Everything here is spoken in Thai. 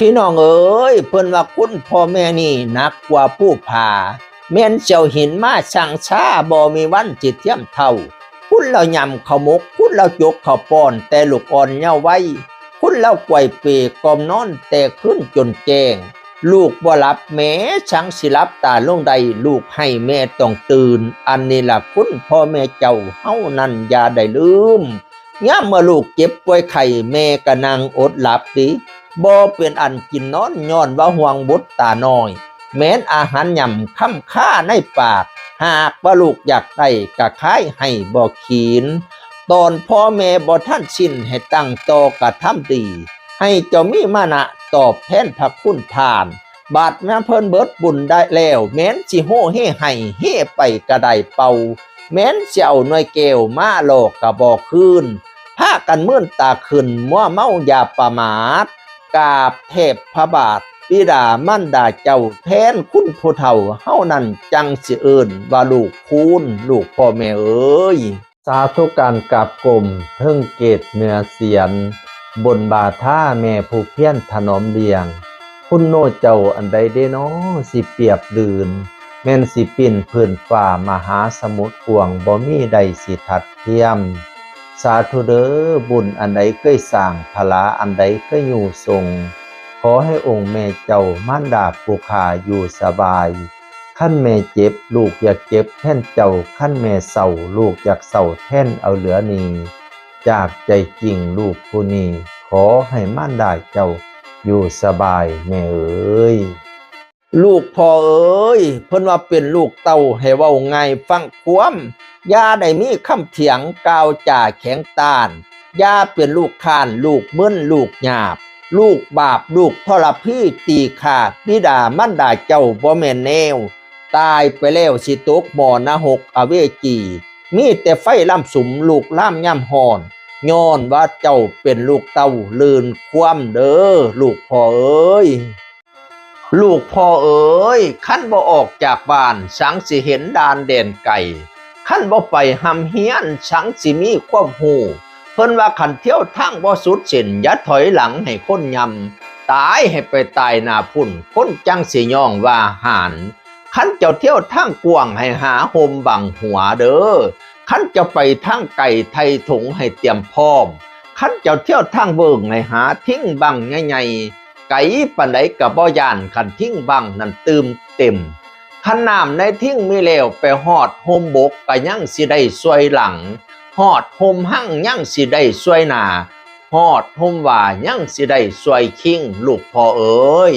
พี่น้องเอ้ยเพิ่นว่าคุณพ่อแม่นี่หนักกว่าผู้ผาแม่นเจ้าหินมาช่างช้าบ่มีวันจิตเทียมเท่า คุณเรายำข้ามก คุณเราจกขาป้อนแต่ลูกอ่อนเยาว์ไว้ คุณเราไกวเปกอมนอนแต่ขึ้นจนแจงลูกบ่หลับแม้ช่างสิลับตาลงใดลูกให้แม่ต้องตื่น อันนี้ล่ะคุณพ่อแม่เจ้าเฮานั่นอย่าได้ลืมย่ามเมื่อลูกเจ็บป่วยไข้แม่ก็นั่งอดหลับดิ บ่เป็นอันกินนอนย้อนว่าห่วงบุตรตาน้อย แม้นอาหารยำค่ำค่าในปาก หากว่าลูกอยากได้กะคายให้บ่ขีน ตอนพ่อแม่บ่ท่านชินให้ตั้งโตกระทำดี ให้เจ้ามีมานะตอบแทนพระคุณทาน บาดแม่เพิ่นเบิดบุญได้แล้ว แม้นสิโหเฮให้เฮไปกระไดเป่า แม้นสิเอาหน่วยเกลมาโลกกะบ่คืนพากันมื่นตาขึ้นมัวเมาอย่าประมาท กราบเทพพระบาทบิดามั่นดาเจ้าแทนคุณผู้เฒ่าเฮานั้นจังสิเอิ้นว่าลูกคุณลูกพ่อแม่เอ้ยสาธุการกับกลมเทิงเกตเนื้อเสียน บนบาท่าแม่ผู้เพี้ยนถนอมเลียง คุณโนเจ้าอันใดเด้น้อสิเปียบลืนแม่นสิปิ่นพื้นฝ่ามหาสมุทรกวงบ่มีใดสิทัดเทียม สาธุเด้อบุญอันใดเคยสร้างพลาอันใดเคยอยู่ทรง ขอให้องค์แม่เจ้ามารดาปุขาอยู่สบายขั้นแม่เจ็บลูกอยากเจ็บแท่นเจ้าขั้นแม่เศร้าลูกอยากเศร้าแท่นเอาเหลือนีจากใจจริงลูกผู้นี้ขอให้มารดาเจ้าอยู่สบายแม่เอ้ย ลูกพ่อเอ้ยเพิ่นว่าเป็นลูกเต้าให้เว้าง่ายฟังความยาได้มีคำเถียงกาวจ่าแข็งตานยาเป็นลูกข้านลูกมึนลูกหยาบ ลูกบาปลูกทรพีตีขาดบิดามันดาเจ้าบ่แม่นแนว ตายไปแล้วสิตกบ่อนหกอเวจี มีแต่ไฟล่ำสุมลูกล่ำย่ำหอนย้อนว่าเจ้าเป็นลูกเต้าลื่นความเด้อลูกพ่อเอ้ย ลูกพ่อเอ๋ยขั้นบ่ออกจากบ้านสังสิเห็นดานเด่นไก่ขั้นบ่ไปหำเฮียนสังสิมีความหูเพิ่นว่าขันเที่ยวทางบ่สุดส้นย่าถอยหลังให้คนยำตายให้ไปตายนาพุ่นคนจังสิย่องว่าหานขั้นเจ้าเที่ยวทางกวางให้หาโฮมบังหัวเด้อขั้นจ้าไปทางไก่ไทยถุงให้เตรียมพร้อมขั้นเจ้าเที่ยวทางเบิ่งให้หาทิ้งบังใหญ่ๆ ไก่ปันไดกับบ่ยานขันทิ้งบังนั่นตืมเต็มขันน้ำในทิ้งมีเลวไปหอดโฮมบกกะยังสิได้สวยหลังหอดโฮมหั่งยังสิได้สวยหนาหอดโฮมว่ายังสิได้สวยคิงลูกพ่อเอ้ย